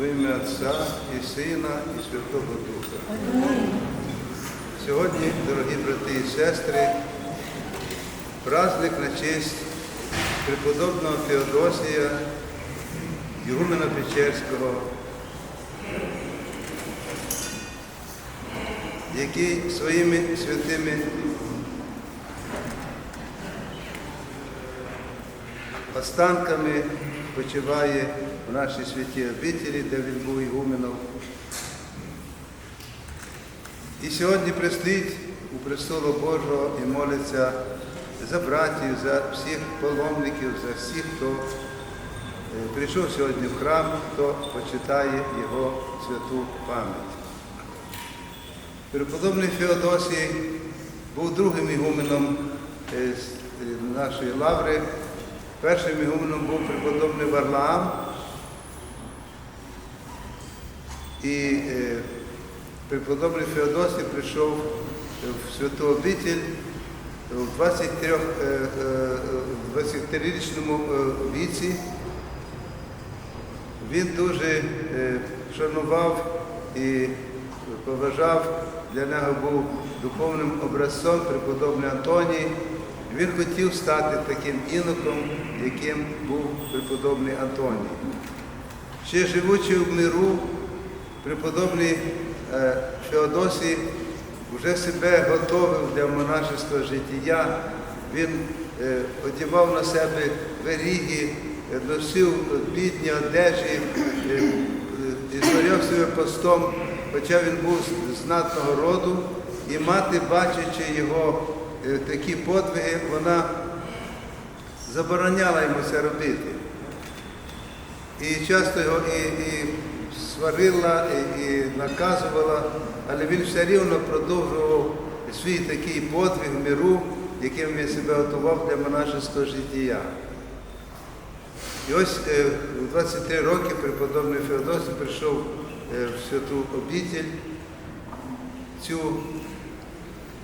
В ім'я Отця і Сина, і Святого Духа. Сьогодні, дорогі брати і сестри, праздник на честь преподобного Феодосія, Ігумена Печерського, який своїми святими останками почиває в нашій святій обителі, де він був ігуменом. І сьогодні пристоїть у престолу Божого і молиться за братів, за всіх паломників, за всіх, хто е, прийшов сьогодні в храм, хто почитає його святу пам'ять. Преподобний Феодосій був другим ігуменом е, е, нашої лаври. Першим ігуменом був преподобний Варлаам. І е, преподобний Феодосій прийшов в святу обитель в 23, е, е, 23-річному е, віці. Він дуже шанував і поважав, для нього був духовним образцом преподобний Антоній. Він хотів стати таким іноком, яким був преподобний Антоній. Ще живучи в миру, преподобний е, Феодосій вже себе готовив для монашества життя. Він е, одягав на себе веріги, носив бідні одежі, е, зоряв себе постом, хоча він був знатного роду, і мати, бачачи його такі подвиги, вона забороняла йому це робити. І часто його і, і сварила, і, і наказувала, але він все рівно продовжував свій такий подвиг миру, яким він себе готував для монашеського життя. І ось е, в 23 роки преподобний Феодосій прийшов е, в святу обитель цю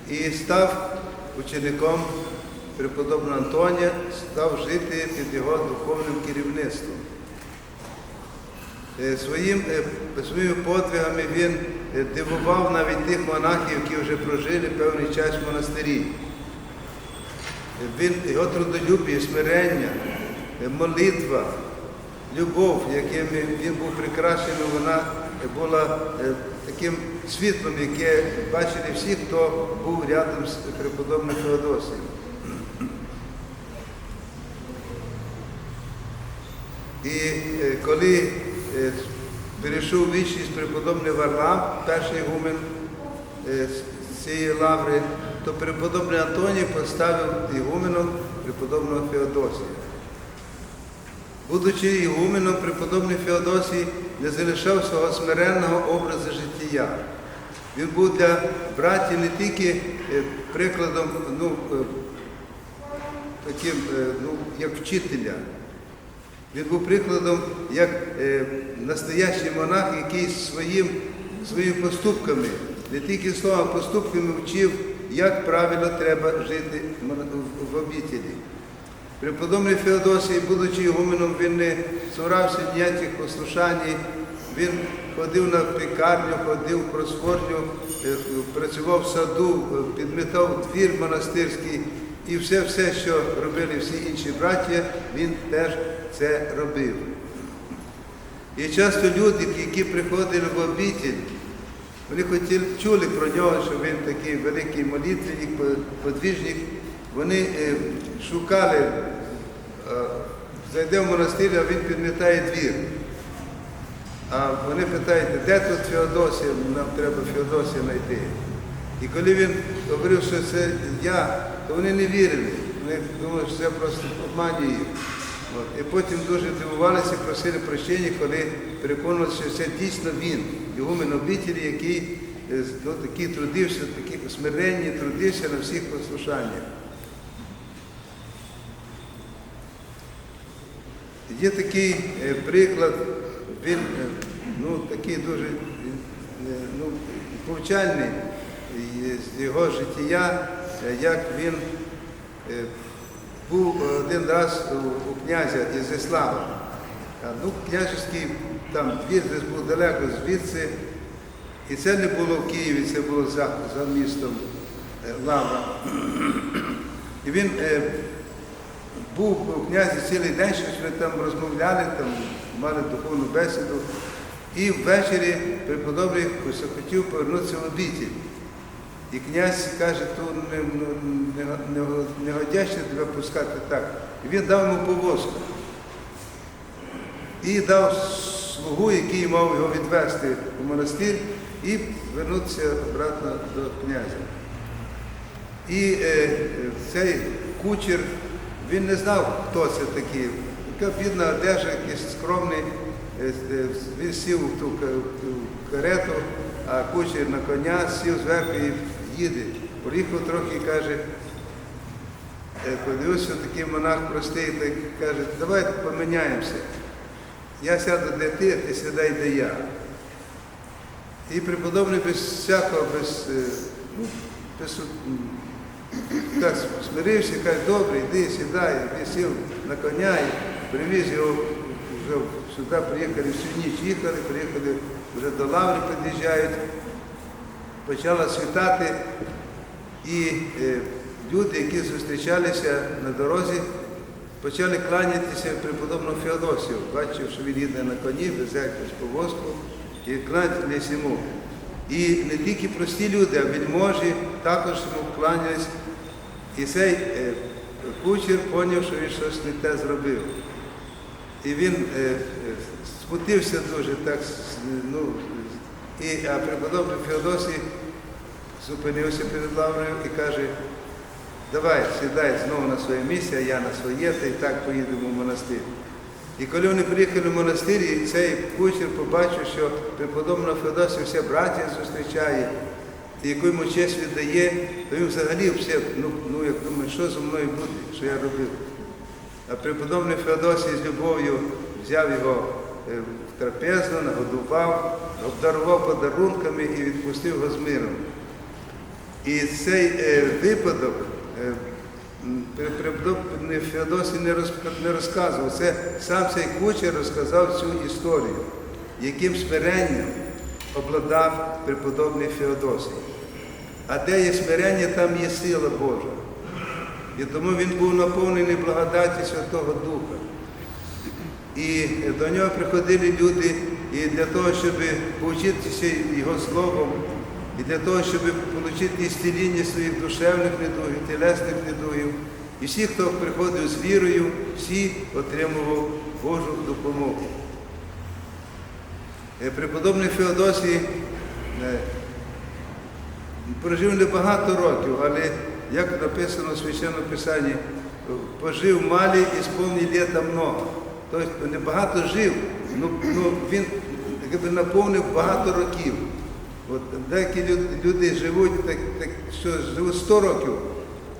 і став учеником преподобного Антонія, став жити під його духовним керівництвом. Е, Своїм, е, своїми подвигами він е, дивував навіть тих монахів, які вже прожили певний час в монастирі. Він, його трудолюбіє, смирення, молитва, любов, якими він був прикрашений, вона була е, таким світлом, яке бачили всі, хто був рядом з преподобним Феодосієм. І е, коли е, перейшов вічність преподобний Варлам, перший гумен цієї лаври, то преподобний Антоній поставив ігуменом преподобного Феодосія. Будучи ігуменом, преподобний Феодосій не залишав свого смиренного образу життя. Він був для братів не тільки е, прикладом, ну, е, таким, е, ну, як вчителя. Він був прикладом як настоящий монах, який своїм, своїми поступками, не тільки словом, поступками вчив, як правильно треба жити в обітелі. Преподобний Феодосій, будучи ігуменом, він не цурався ніяких послушань, він ходив на пекарню, ходив в просфорню, е, працював в саду, е, підмітав двір монастирський і все, все, що робили всі інші браття, він теж це робив. І часто люди, які приходили в обітель, вони хотіли, чули про нього, що він такий великий молитвенник, подвіжник. Вони е, шукали, е, зайде в монастир, а він підмітає двір. А вони питають, де тут Феодосія, нам треба Феодосія знайти. І коли він говорив, що це я, то вони не вірили. Вони думали, що це просто обманює їх. І потім дуже дивувалися, просили прощення, коли переконувалися, що це дійсно він, ігумен обителі, який е, ну, такий трудився, такий смиренні, трудився на всіх послушаннях. Є такий е, приклад, він е, ну, такий дуже е, ну, повчальний з його життя, як він був один раз у, князя Ізяслава. А, ну, княжеський там двір десь був далеко звідси. І це не було в Києві, це було за, за містом Лава. І він був у князі цілий день, щось ми там розмовляли, там мали духовну бесіду. І ввечері преподобний хотів повернутися в обітіль. І князь каже, то не, годяще тебе пускати так. І він дав йому повозку. І дав слугу, який мав його відвести у монастир, і вернутися обратно до князя. І е, цей кучер, він не знав, хто це такий. Така бідна одежа, якийсь скромний. Е, е, Він сів в ту карету, а кучер на коня сів зверху і їде. Приїхав трохи і каже, е, подивився, такий монах простий, так каже, давай поміняємося. Я сяду де ти, а ти сідай, де я. І преподобний без всякого, без, ну, без так смирився, каже, добре, йди, сідай, він сів на коня і привіз його вже сюди, приїхали всю ніч їхали, приїхали вже до Лаври під'їжджають, почало світати, і е, люди, які зустрічалися на дорозі, почали кланятися преподобному Феодосію, бачив, що він їде на коні, везе якусь повозку, і кланялись йому. І не тільки прості люди, а вельможі також йому кланялись. І цей е, кучер зрозумів, що він щось не те зробив. І він е, е, смутився дуже, так, ну, і, а преподобний Феодосій зупинився перед лаврою і каже, давай, сідай знову на своє місце, а я на своє, та і так поїдемо в монастир. І коли вони приїхали в монастир, і цей кучер побачив, що преподобного Феодосія все браття зустрічає, і яку йому честь віддає, то він взагалі все, ну, ну як думає, що зі мною буде, що я робив. А преподобний Феодосій з любов'ю взяв його е, в трапезу, нагодував, обдарував подарунками і відпустив його з миром. І цей е, випадок Феодосій не розказував. Це сам цей кучер розказав цю історію, яким смиренням обладав преподобний Феодосій. А де є смирення, там є сила Божа. І тому він був наповнений благодаті Святого Духа. І до нього приходили люди і для того, щоб повчитися Його Словом, і для того, щоб отримати ісціління своїх душевних недугів, тілесних недугів. І всі, хто приходив з вірою, всі отримував Божу допомогу. Е, Преподобний Феодосій е, прожив небагато років, але як написано в Священному Писанні, пожив малі і сповні літа много. Тобто небагато жив, ну, ну він наповнив багато років. От деякі люди, живуть, так, так, що живуть 100 років,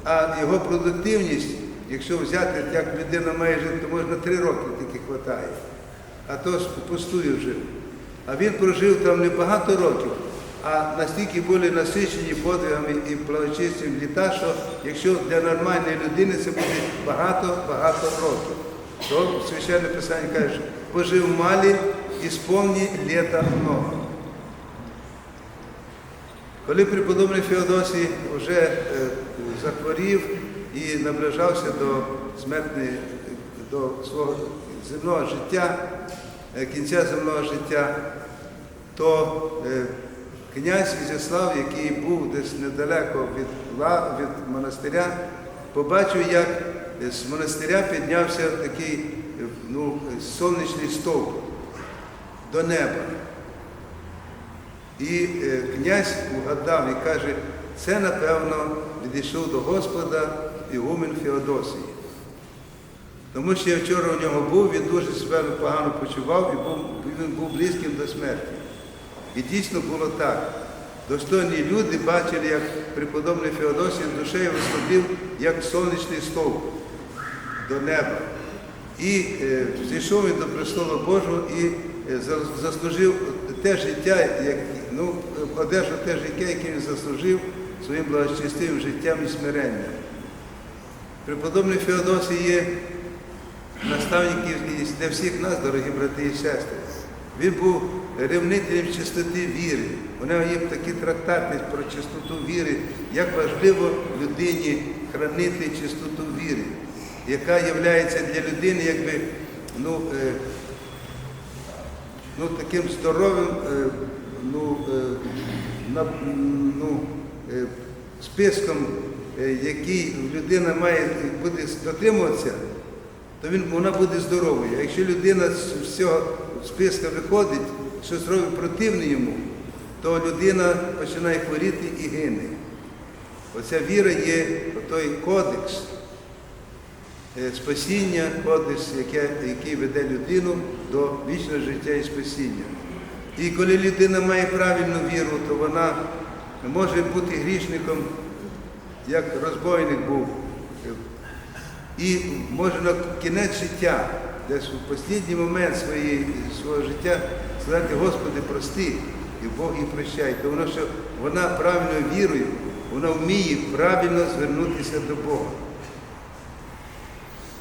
а його продуктивність, якщо взяти, як людина має жити, то можна 3 роки тільки вистачає. А то пустую жив. А він прожив там небагато років, а настільки були насичені подвигами і благочистям літа, що якщо для нормальної людини це буде багато-багато років. То священне писання каже, що пожив малі і сповні літа много. Коли преподобний Феодосій вже е, захворів і наближався до смертної, до свого земного життя, е, кінця земного життя, то е, князь Ізяслав, який був десь недалеко від, від монастиря, побачив, як з монастиря піднявся такий ну, сонячний стовп до неба. І е, князь угадав і каже, це напевно відійшов до Господа Ігумен Феодосій. Тому що я вчора у нього був, він дуже себе погано почував і був, він був близьким до смерті. І дійсно було так. Достойні люди бачили, як преподобний Феодосій душею висходив, як сонячний стовп до неба. І е, зійшов він до престолу Божого і е, заслужив те життя, як, ну, одержав те життя, яке він заслужив своїм благочестивим життям і смиренням. Преподобний Феодосій є наставників для всіх нас, дорогі брати і сестри. Він був ревнителем чистоти віри. У нього є такі трактати про чистоту віри, як важливо людині хранити чистоту віри, яка є для людини якби, ну, е, ну, таким здоровим е, ну, е, на- ну, е, списком, е, який людина має буде дотримуватися, то він, вона буде здоровою. А якщо людина з цього списка виходить, щось робить противне йому, то людина починає хворіти і гине. Оця віра є той кодекс спасіння, кодекс, який веде людину до вічного життя і спасіння. І коли людина має правильну віру, то вона може бути грішником, як розбойник був. І може на кінець життя, десь у останній момент своєї, свого життя сказати, Господи, прости, і Бог її прощає. Тому що вона правильною вірою, вона вміє правильно звернутися до Бога.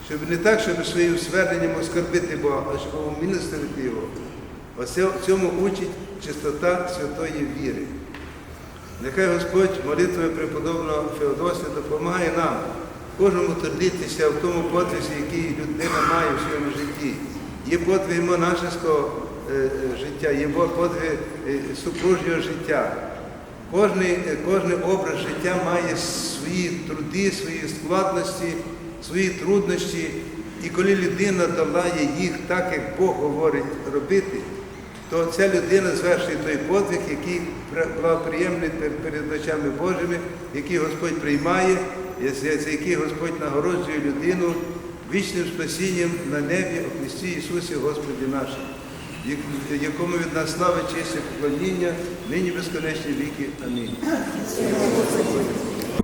Щоб не так, щоб своїм зверненням оскорбити Бога, а щоб умилостивити Його. Оце цьому учить чистота святої віри. Нехай Господь молитвою преподобного Феодосія допомагає нам, кожному трудитися в тому подвизі, який людина має в своєму житті. Є подвиги монашеського е, е, життя, є подвиги е, супружнього життя. Кожний, кожний образ життя має свої труди, свої складності, свої труднощі. І коли людина долає їх так, як Бог говорить робити, то ця людина звершує той подвиг, який благоприємний перед очами Божими, який Господь приймає, за який Господь нагороджує людину вічним спасінням на небі у Христі Ісусі Господі нашому, якому від нас слава, честь і поклоніння, нині безконечні віки. Амінь.